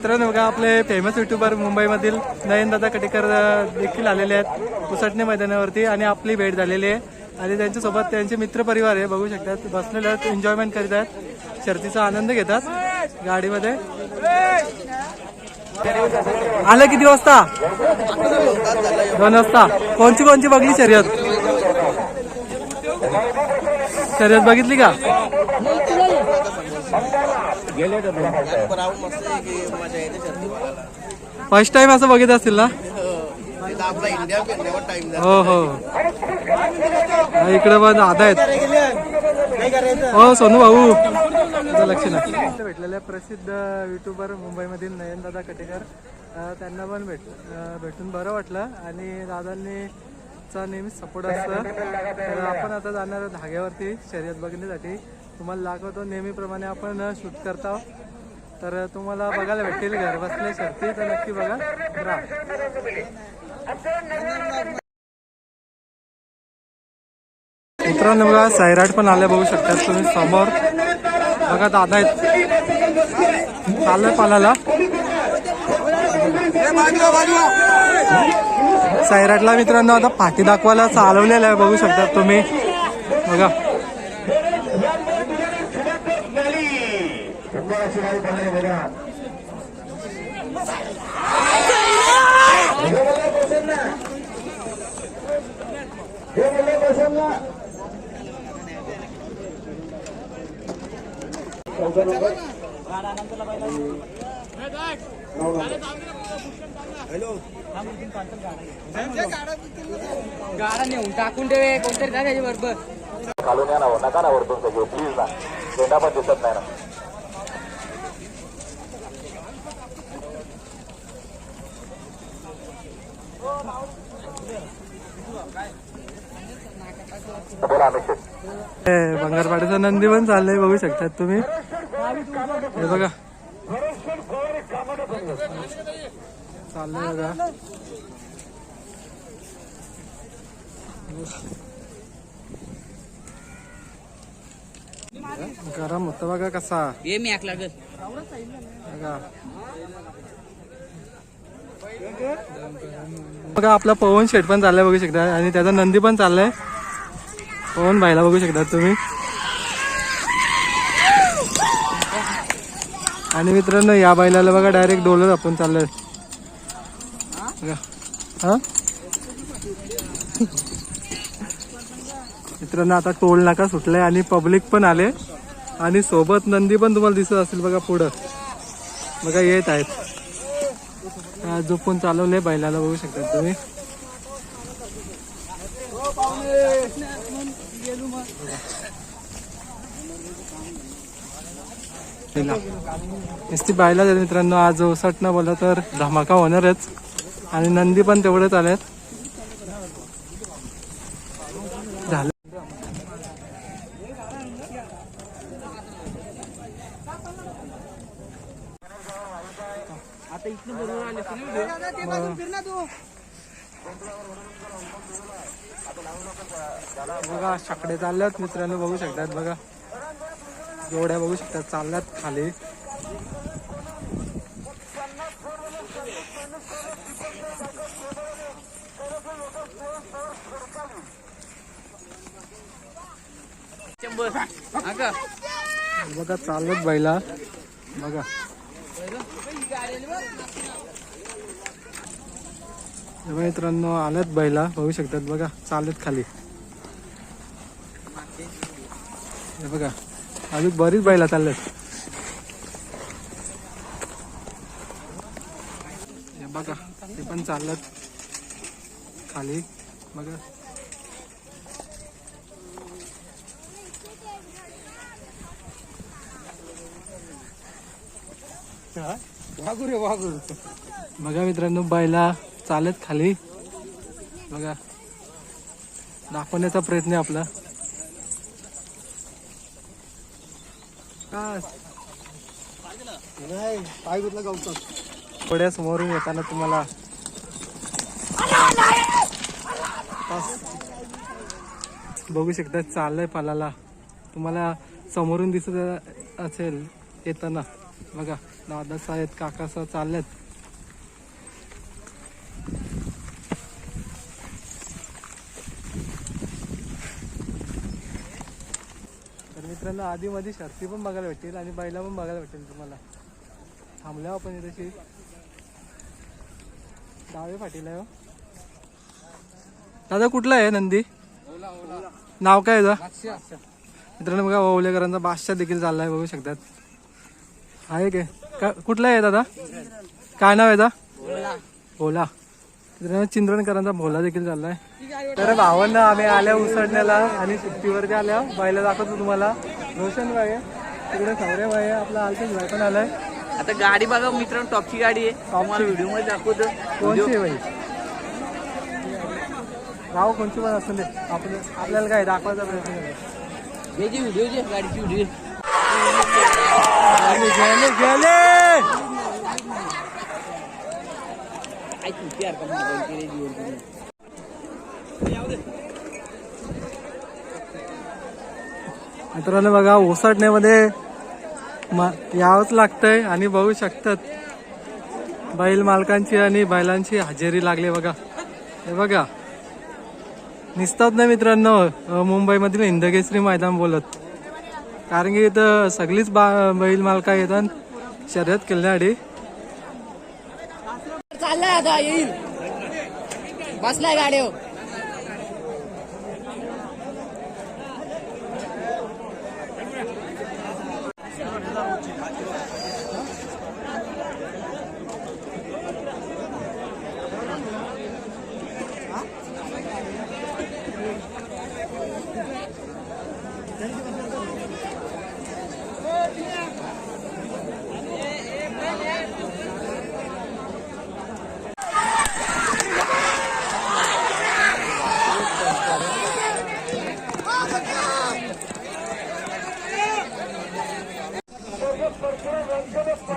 मित्रांनो बघा आपले फेमस युट्यूबर मुंबईमधील नयनदादा कटेकर देखील आलेले आहेत उसटणे मैदानावरती आणि आपली भेट झालेली आहे. आणि त्यांच्यासोबत त्यांचे मित्र परिवार आहे बघू शकतात. बसलेले आहेत एन्जॉयमेंट करीत आहेत. शर्तीचा आनंद घेतात गाडीमध्ये. आलं किती वाजता? दोन वाजता. कोणची कोणची बघली शर्यत? शर्यत बघितली का? फर्स्ट टाइम असं बघित असतील ना? आपला इंडिया फिरण्यावर टाइम हो हो. हा, इकडे पण दादा आहेत. हो सोनू भाऊ. तुझं लक्ष नाही. इथे भेटलेल्या प्रसिद्ध युट्यूबर मुंबईमधील नयनदादा कटेकर त्यांना पण भेट भेटून बरं वाटलं. आणि दादांनी चा नेहमी सपोर्ट असतं. तर आपण आता जाणार धाग्यावरती शर्यत बघण्यासाठी. तुम्हाला दाखवतो. नेहमीप्रमाणे आपण शूट करतो तर तुम्हाला बघायला भेटेल घर बसल्या शर्ती. तर नक्की बघा. मित्रांनो बघा सैराट पण आल्या बघू शकतात तुम्ही समोर. बघा दादा आहेत. चाललंय पालाला. सैराटला मित्रांनो आता पाठी दाखवायला चालवलेलं आहे बघू शकतात तुम्ही. बघा. गाडा नेऊन टाकून ठेवे कोणतरी जा त्याच्या बरोबर घालून या ना नका ना वरतून सगळे प्लीज ना. झेंडा पण दिसत नाही ना बोला अमित शेठ हे बंगारपाड्याचा नंदी पण चाललंय बघू शकतात तुम्ही. हे बघा. चाललंय बघा. गरम होतं बघा कसा. ये मी ऐकला ग बघा. बघा आपला पवन शेट पण चाललाय बघू शकता. आणि त्याचा नंदी पण चाललाय. पवन भाईला बघू शकता तुम्ही? आणि मित्रांनो या बैलाला बघा डायरेक्ट डोलर आपण चाललोय. हा? मित्रांनो आता टोल नाका सुटलाय आणि पब्लिक पण आले. आणि सोबत नंदी पण तुम्हाला दिसत असेल बघा पुढं. बघा येत आहेत. हा, झोपून चालवले बैलाला बघू शकता तुम्ही. नुसती बायला जर मित्रांनो आज ओसट न बोला तर धमाका होणारच. आणि नंदी पण तेवढेच आल्यात झालं. आता इथनं बरोबर आले असते ना बघा शाकडे चालल्यात मित्रांनो बघू शकतात बघा. जोड्या बघू शकतात चालल्यात खाली. बघा चालत बैला. बघा. मित्रांनो आल्यात बैला बघू शकतात. बघा चालत खाली. हे बघा. अजून बरीच बैला चालल्यात. बघा ते पण चालत खाली. बघा. वागू रे वागू बघा मित्रांनो बैला चालत खाली. बघा. दाखवण्याचा प्रयत्न आहे आपला. नाही पाय गुतला गावतात थोड्या समोरून येताना तुम्हाला बघू शकता चाललंय पालाला. तुम्हाला समोरून दिसत असेल येताना. बघा दादा आहेत काकासह चाललेत. मित्रांनो आधी मध्ये शर्ती पण बघायला भेटतील आणि बैला पण बघायला भेटेल तुम्हाला. थांबल्या आपण तशी डावे फाटील आहे हो. दादा कुठला आहे नंदी? नाव काय आहे मित्रांनो बघा ओवलेकरांचा बादशाह देखील चालला आहे बघू शकतात. आहे काय का कुठला आहे दादा? काय नाव आहे दा ओला. चिंद्रणकरांचा भोला देखील चाललाय. तर भावांना आम्ही आल्या उसडण्याला आणि सुट्टीवरती आल्या. बायला दाखवतो तुम्हाला. रोशन भाई तिकडे सौर्य भाई आपला आलतेच भाई पण आलाय. आता गाडी बघा मित्रांनो टॉपची गाडी आहे. व्हिडिओमध्ये दाखवतो. कोणची आहे बाई? गाव कोणची पण असून दे. आपलं आपल्याला काय दाखवायचा प्रयत्न करू जी व्हिडिओ जी गाडीची व्हिडिओ. गेले गेले काय चुकी यार का मोबाईल केले जीवन तुम्ही. मित्रांनो बघा ओसाडण्यामध्ये म- यावंच लागतंय आणि बघू शकतात. बैल मालकांची आणि बैलांची हजेरी लागली बघा. हे बघा. निसतात ना मित्रांनो मुंबईमधील हिंदकेसरी मैदान बोलत. कारण की इथं सगळीच बा बैल मालका येतात शर्यत खेळण्यासाठी. चाललाय आता येईल. बसलाय गाडीवर.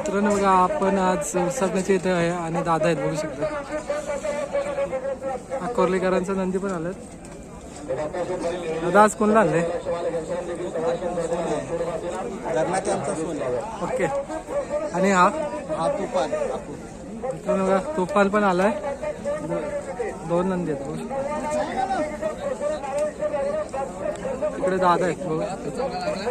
मित्रांनो बघा आपण आज सगळ्याच्या इथे आहे आणि दादा आहेत बघू शकता. अकोर्लेकरांचं नंदी पण आलं दादा आज कोणला आणले ओके. आणि हा? हा तुफान बघा तुफान पण आलाय. दोन नंदी आहेत बघू शकता. इकडे दादा आहेत बघू. शकता.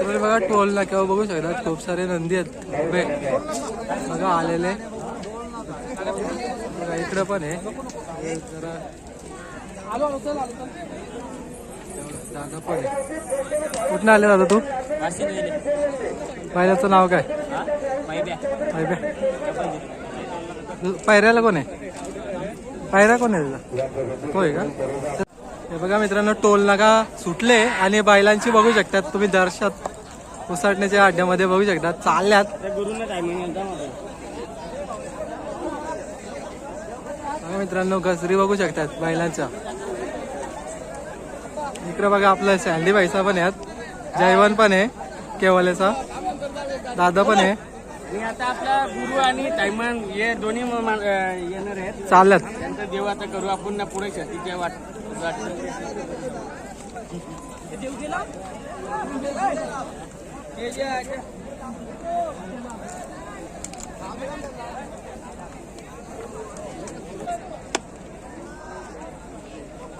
तुम्ही बघा टोल नाक्यावर बघू शकता खूप सारे नंदी आहेत. उभे बघा आलेले. इकडं पण आहे. जरा दादा पण आहे. कुठनं आले दादा तू? पायऱ्याचं नाव काय? पायऱ्याला कोण आहे? पायऱ्या कोण आहे तुझा? होय का? हे बघा मित्रांनो टोल नाका सुटले आणि बैलांची बघू शकतात. तुम्ही दर्शात उसाटण्याच्या अड्ड्यामध्ये बघू शकता चालल्यात. बघा मित्रांनो गजरी बघू शकतात बैलांच्या. इकडे बघा आपलं सँडी भाईचा पण आहेत. जयवंत पण आहे. केवलेचा. दादा पण आहे. आणि आता आपला गुरु आणि टायमान हे दोन्ही म- मा- येणार आहेत. चालल्यात. त्यांचं देव आता करू. आपण ना पुढे शर्तीच्या वाट वाट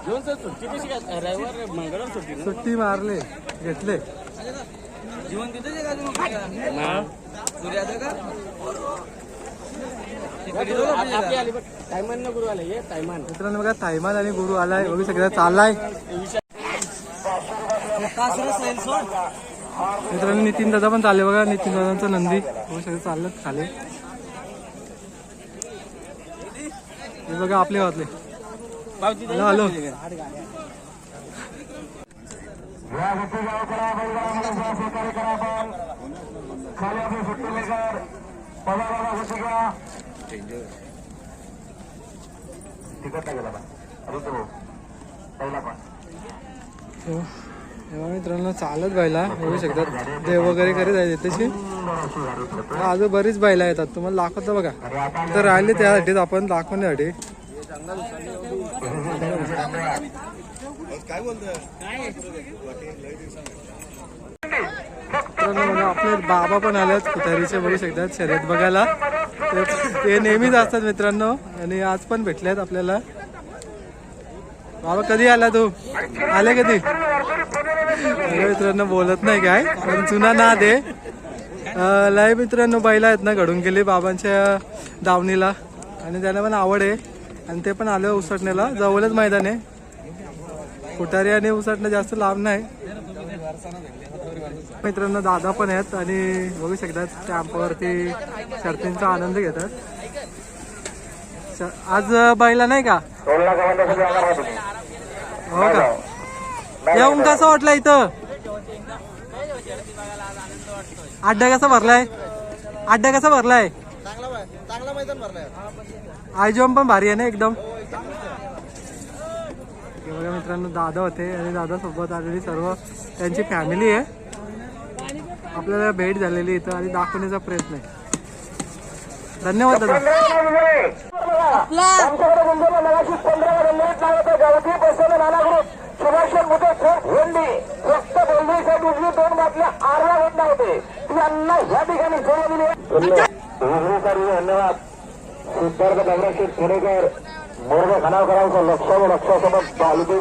घेऊन सर सुट्टी कशी काय? रविवार मंगळवार सुट्टी ना? सुट्टी मारले घेतले. जीवन तिथेच आहे का अजून सूर्याचं का आपली आली बघ टायमान ना गुरु आले हे टायमान मित्रांनो बघा थायमान आणि गुरु आलाय. बघू शकता चाललाय. मित्रांनो नितीन दादा पण चालले बघा. नितीन दादांचा नंदी. बघू शकता चाललं खाली हे बघा आपले गावातले हॅलो आपण. खाली आपली सुट्टी गेला अरे पहिला पण हो. तेव्हा मित्रांनो चालत बायला बघू शकतात देव वगैरे करीत आहे त्याची अजून बरीच बायला येतात. तुम्हाला दाखवतो बघा. तर राहिले त्यासाठीच आपण दाखवण्यासाठी आपले बाबा पण आलेत. कुठारीचे बघू शकतात. शर्यत बघायला. ते- ते नेहमीच असतात मित्रांनो. आणि आज पण भेटलेत आपल्याला. बाबा कधी आला तू? आले कधी? अरे मित्रांनो बोलत नाही काय पण जुना ना दे लय मित्रांनो बैला आहेत ना घडून गेली बाबांच्या दावणीला. आणि त्याला पण आवड आहे. आणि ते पण आले उसटण्याला. जवळच मैदान आहे. फुटारी आणि उसटणं जास्त लांब नाही. मित्रांनो दादा पण आहेत आणि बघू शकतात कॅम्पवरती शर्तींचा आनंद घेतात. आज बैला नाही का? हो का? येऊन कसं वाटलं इथं? अड्डा कसा भरलाय? अड्डा कसा भरलाय? आयजोम पण भारी आहे ना एकदम. बघा मित्रांनो दादा होते आणि दादा सोबत आलेली सर्व त्यांची फॅमिली आहे. आपल्याला भेट झालेली इथं आणि दाखवण्याचा प्रयत्न आहे. धन्यवाद दादा. आमच्याकडे पंधरा फक्त या ठिकाणी धन्यवाद. सिद्धार्थ डबराशेठ खेडेकर मोर्ग खनावकरांचं लक्ष व लक्षासोबत बालुदी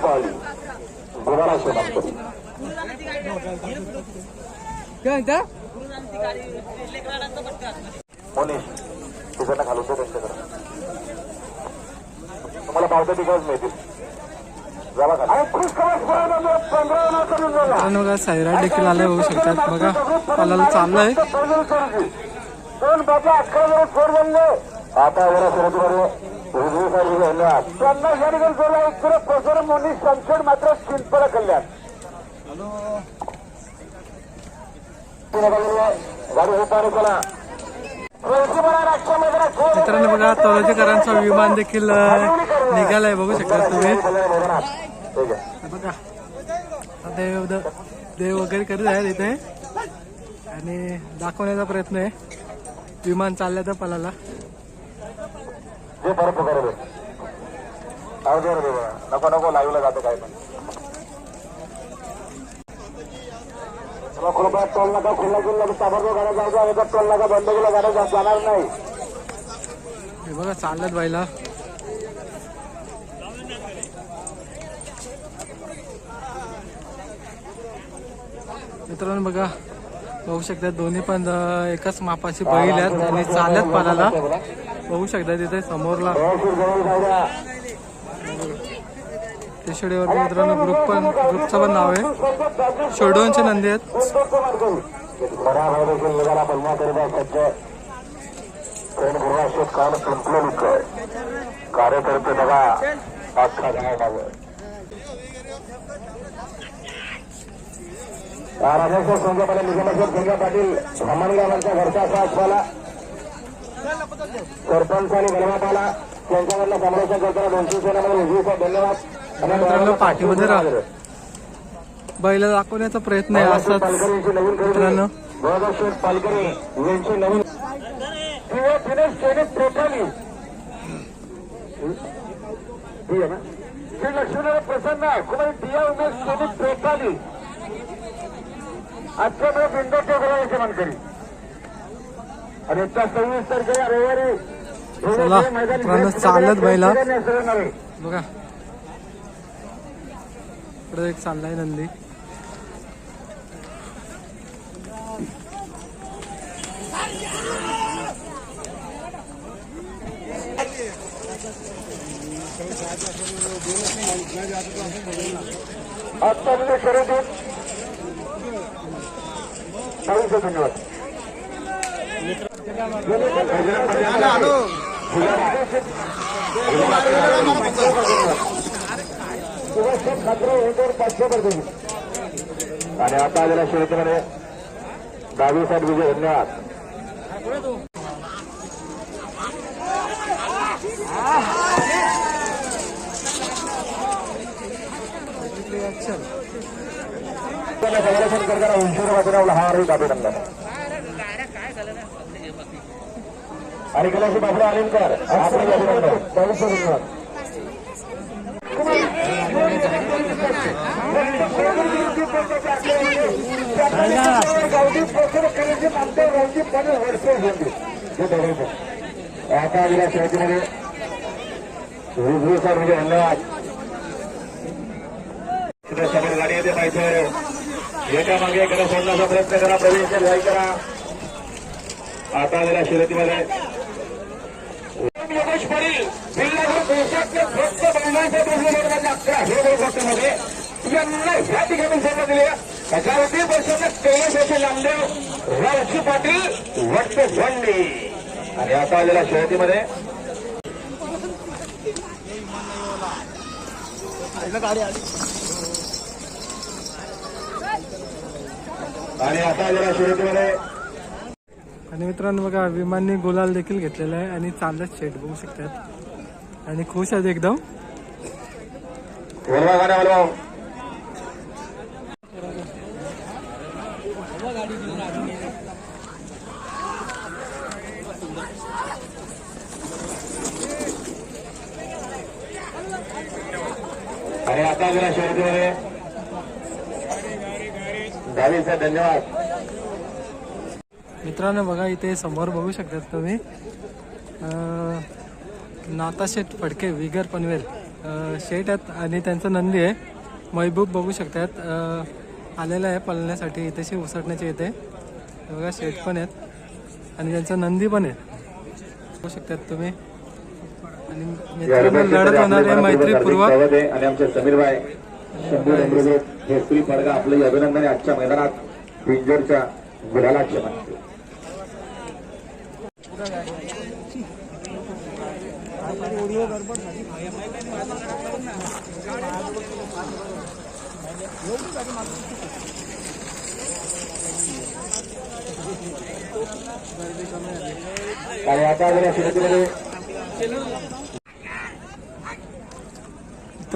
तिकडनं त्यांच्याकडे तुम्हाला पावत्या तिकडच मिळतील. मित्रांनो बघा सैराट देखील आले बघू शकतात. बघा पलाला चाललंय. आता उजवी धन्यवाद. त्यांना जोडला प्रसर मोनी संसद मात्र चिंतला कल्याण गाडी हे पाणी केला राष्ट्रीय मैदानात खेळ मित्रांनो बघा तळोजीकरांचा विमान देखील निघालाय बघू शकता तुम्ही. बघा. देव देव वगैरे करत आहेत इथे. आणि दाखवण्याचा प्रयत्न आहे. विमान चाललं तर पलाला. नको नको लाईव्हला जातं काय पण. टोल नका केला ताबडतोब गाड्या जायचा टोल नका बंद केला गाड्या जाणार नाही. हे बघा चालत बाईला. मित्रांनो बघा बघू शकता दोन्ही पण एकाच मापाची बैल आहेत आणि चालत पालाला बघू शकता तिथे समोरला. ते जवळ मित्रांनो ग्रुप पण ग्रुपचं पण नाव आहे. शोडोनचे नंदी आहेत. कार्यकर्ते बघा अख्खा गाव मागं रामेश्वर संजयपाटील निगमेश्वर संजय पाटील भ्रमणगावांच्या घरचा साथ झाला सरपंच आणि गणमाताला त्यांच्याकडनं संरक्षण करताना दोनशे सेनामध्ये उजवीचा धन्यवाद. मित्रांनो, पाठीमध्ये राहा. बैल दाखवण्याचा प्रयत्न आहे असाच. मित्रांनो. श्री लक्ष्मीनारायण प्रसन्न कुमारी दिया उमेश सेनेत टोटली आजच्या इंडोरच्या घराचे मानकरी. आणि त्या सव्वीस तारखेला रविवारी चालत बैला. बघा. इकडे एक चाललाय नंदी आजचा म्हणजे खरेदी धन्यवाद सुभाष ठाकरे यांच्यावर पाचशे पडते आणि आता आलेल्या शर्यतीमध्ये दहावी साठ विजय धन्यवाद. संरक्षण करताना उंशीर वाचवला हा एक अभिनंदन. आणि कलाशी बाबडा आलिमकर आपले अभिनंदन. चाळीस धन्यवाद गावठी पोषण पण वर्ष हे आता आलेल्या शर्यतीमध्ये सर म्हणजे धन्यवाद समोर गाडी येते पाहिजे एका मागे सोडण्याचा प्रयत्न करा प्रवेश घाई करा आता आलेल्या शर्यतीमध्ये योगेश पाटील जिल्हा देशातले स्वस्त महिलांच्या अकरा हे गोष्टीमध्ये यांना ह्या ठिकाणी सोडण्यात दिली त्याच्यावरती वर्षाच्या तेवीस वर्ष नामदेव रावजी पाटील वट्ट झंडी. आणि आता आलेल्या शर्यतीमध्ये आणि आता आलेल्या शर्यतीमध्ये आणि मित्रांनो बघा विमानने गुलाल देखील घेतलेला आहे आणि चालत शेट बघू शकतात. आणि खुश आहेत एकदम. बोलवा गाड्या बोलवा धन्यवाद मित्रांनो बघा इथे समोर बघू शकतात तुम्ही. नाता शेठ फडके विगर पनवेल. शेठ आहेत आणि त्यांचं नंदी आहे. महबूब बघू शकतात. आलेला आलेलं आहे पळण्यासाठी इथेशी उसटण्याचे इथे. बघा शेठ पण आहेत. आणि त्यांचं नंदी पण आहे. बघू शकतात तुम्ही. लढत होणार आहे मैत्रीपूर्वक. आणि आमचे समीर भाई शंभू डोंगरे हेसुरी पडगा आपले अभिनंदन आहे आजच्या मैदानात. पिंजोरच्या गुलाला आता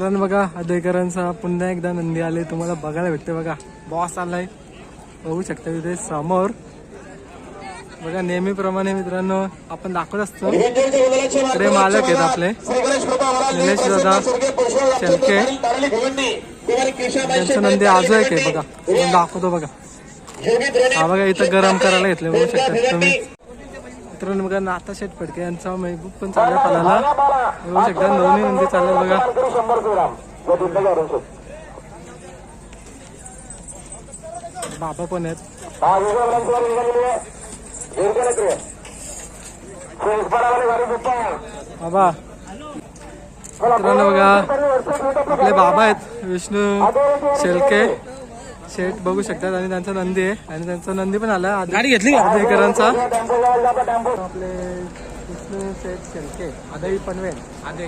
मित्रांनो बघा अदयकरांचा पुन्हा एकदा नंदी आले. तुम्हाला बघायला भेटते बघा. बॉस आलाय. बघू शकता तिथे समोर. बघा नेहमीप्रमाणे मित्रांनो आपण दाखवत असतो. इकडे मालक आहेत आपले. निलेश दादा शेलके. त्यांचं नंदी आजू आहे बघा. दाखवतो बघा. हा बघा इथं गरम करायला घेतले बघू शकता तुम्ही. मित्रांनो बघा नाता शेठ फडके यांचा महबूब पण चालू आहे येऊ शकता दोन्ही नंदी चालू बघा. बाबा पण आहेत. बाबा. मित्रांनो बघा आपले बाबा आहेत विष्णू शेलके शेठ बघू शकतात. आणि त्यांचा नंदी आहे. आणि त्यांचा नंदी पण आला. गाडी घेतली आपले विष्णू शेठ शेलके आदई पनवेल. आणि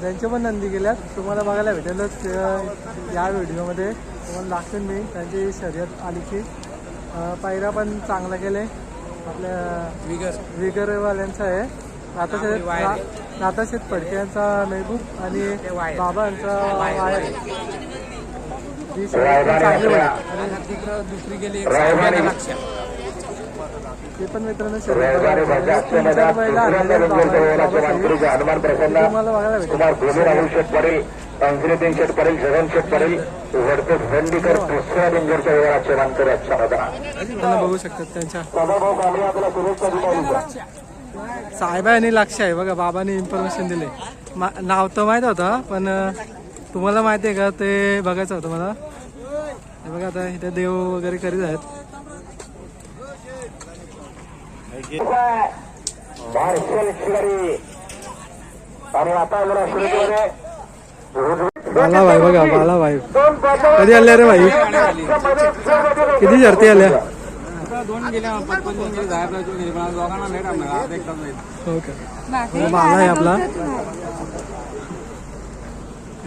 त्यांचे पण नंदी गेल्यात. तुम्हाला बघायला भेटेलच या व्हिडिओमध्ये. तुम्हाला दाखवेन मी. त्यांची शर्यत आली की पायरा पण चांगला केले आपल्या विगर. विगरवाल्यांचा आहे. नाताशेत नाताशेत फडके यांचा महबूब आणि बाबा यांचा चांगली दुसरी गेली ते पण मित्रांनो हनुमान प्रसन्न कुमार राहुल पडेल पडेल जगन पडेल दुसऱ्या मानकर आजच्या मैदानात त्यांना बघू शकतात त्यांच्या. साहेबांनी लक्ष आहे. बघा बाबांनी इन्फॉर्मेशन दिले. नाव तर माहीत होतं पण तुम्हाला माहिती आहे का? ते बघायचं होतं मला. हे बघा आता इथे देव वगैरे करीत आहेत. बाला भाई बघा बाला भाई कधी आले रे भाई किती जर्ती आल्या? दोन एकटाच नाही हो बाला आहे आपला.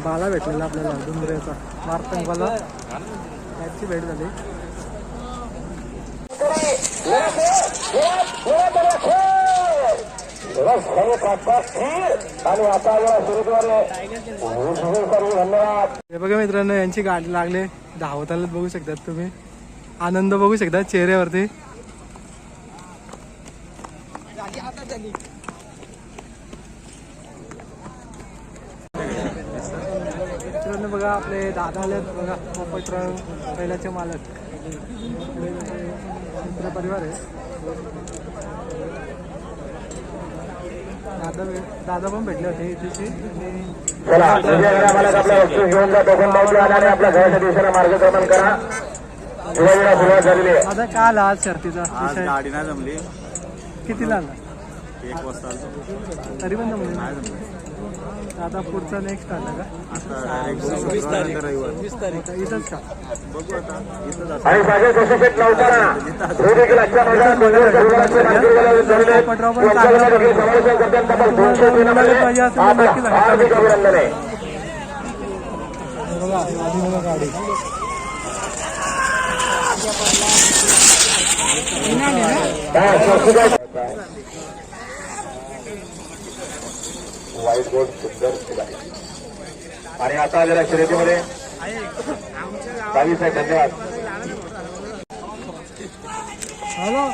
बाला भेटलेला आपल्याला डुंगऱ्याचा मारतंगवाला त्याची भेट झाली. हे बघा मित्रांनो यांची गाडी लागले. धावत बघू शकतात तुम्ही. आनंद बघू शकता चेहऱ्यावरती मित्रांनो बघा आपले दादा आलेत बघा पोपटराव बैलाचे मालक. मित्र परिवार आहे. दादा दादा पण भेटले होते इथे आणि चला विजय आम्हाला आपल्या वस्तू घेऊन जा टोकन मावली आल्याने आपल्या घराच्या दिशेने मार्गक्रमण करा. शिवाजीला सुरुवात झालेली आहे. दादा का आला आज शर्तीचा गाडी नाही जमली. कितीला आला? एक वाजता आलो. तरी पण जमले. नाही जमली. आता पुढचा नेक्स्ट आला का? आता डायरेक्ट शुक्रवार नंतर रविवार. आता इथंच का? बघू आता. इथं जातो. व्हाईट बोर्ड सुंदर आहे. आणि आता आलेल्या शर्यतीमध्ये आहे धन्यवाद. हॅलो.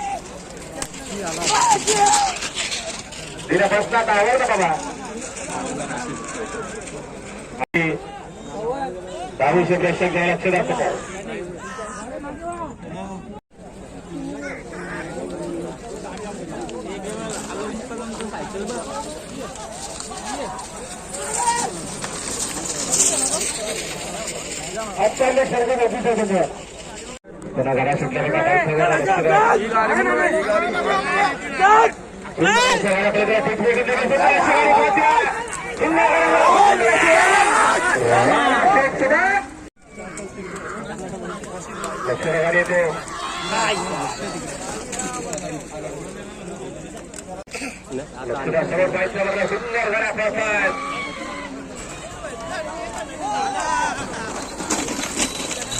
दिल्या बसनात आवड ना बाबा. बावीसशे प्रेक्षक लक्ष द्या सकाळ आजच्या सर्व ऑफिसर धन्यवाद पुन्हा घरा सुटल्याने काय सगळ्यांना लक्ष द्या लक्षणावर येते लक्षणासमोर पाहिजे मला सुंदर घरा पाहतात पाठल पोहोचलं श्री मदनगड वाई आता आलेला वरती कसला बरं बाहेरला अक्षर आहे सर्व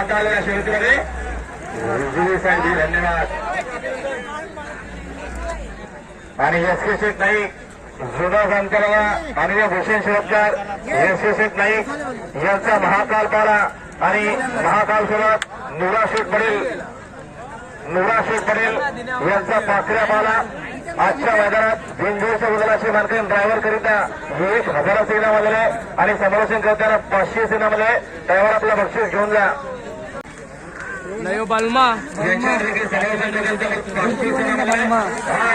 आता आलेल्या धन्यवाद आणि एस नाईक जुना जाणकाराला आणि या भूषण शिवकार एस के शेठ नाईक यांचा महाकाल पाला आणि महाकाल सोबत नुरा शेठ पडेल नुरा शेठ पडेल यांचा पाखऱ्या पाला आजच्या मैदानात बिंदूरच्या बदलाचे मानकरी ड्रायव्हर करिता एक हजाराचं इनाम आलेलं आहे आणि समालोचन करताना पाचशे इनाम आले ड्रायव्हर आपला बक्षीस घेऊन जा. नयो बालमा. करताना पाचशे इनाम आले हा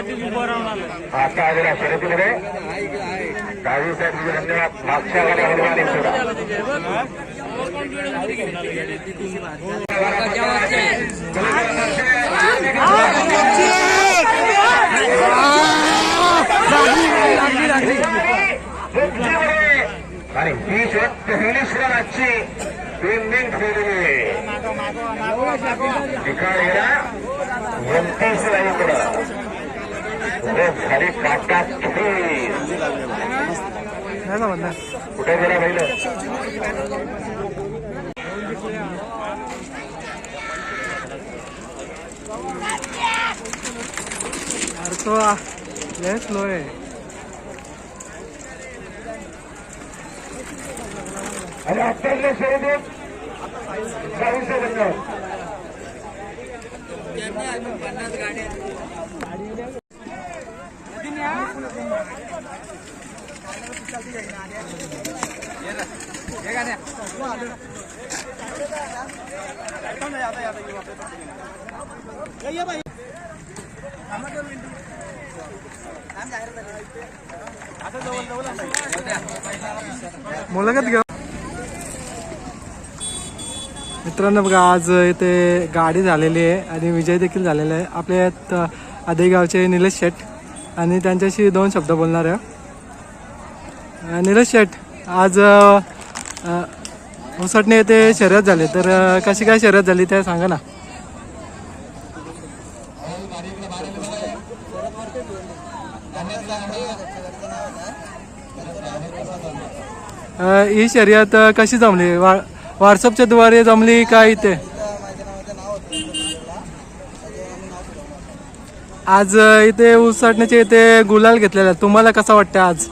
अधिक अभिनंदन आहे आपला लक्ष आणि ही शेत पहिली श्रमाची पेंडिंग ठेवलेली ठिकाण गेला. एमतीस नाही पुढं खाली काटा नाही ना म्हणणार कुठे गेला पहिलं तो लय स्लो आहे आणि अत्तरले शर्यतीत पन्नास गाड्या मुलाखत घेऊ. मित्रांनो बघा आज इथे गाडी झालेली आहे आणि विजय देखील झालेला आहे. आपल्या आदेगावचे निलेश शेठ आणि त्यांच्याशी दोन शब्द बोलणार आहे. निलेश शेठ आज उसटणे येथे शर्यत झाले. तर कशी काय शर्यत झाली ते सांगा ना. ही शर्यत कशी जमली? वा व्हॉट्सअपच्या द्वारे जमली का इथे? आज इथे उसटण्याचे इथे गुलाल घेतलेला. तुम्हाला कसं वाटतं आज?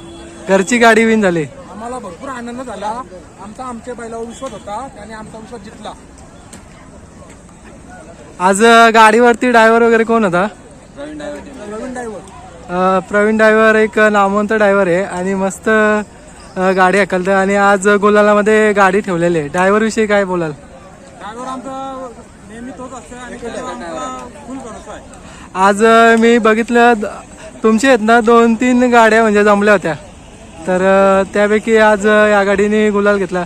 घरची गाडी विन झाली. आम्हाला भरपूर आनंद झाला. आमचा आमच्या बैलावर विश्वास होता. त्याने आमचा विश्वास जिंकला. आज गाडीवरती ड्रायव्हर वगैरे कोण होता? नवीन ड्रायव्हर. प्रवीण ड्रायव्हर एक नामवंत ड्रायव्हर आहे. आणि मस्त गाडी हकलतं आणि आज गुलालामध्ये गाडी ठेवलेली आहे. ड्रायव्हर विषयी काय बोलाल? आज मी बघितलं तुमच्या आहेत ना दोन तीन गाड्या म्हणजे जमल्या होत्या. तर त्यापैकी आज या गाडीने गुलाल घेतला.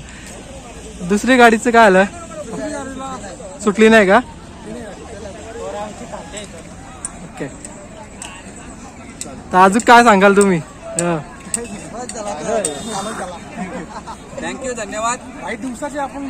दुसरी गाडीचं काय आलं? सुटली नाही का? ओके तर अजून काय सांगाल तुम्ही? हं. काही दिवसाचे आपण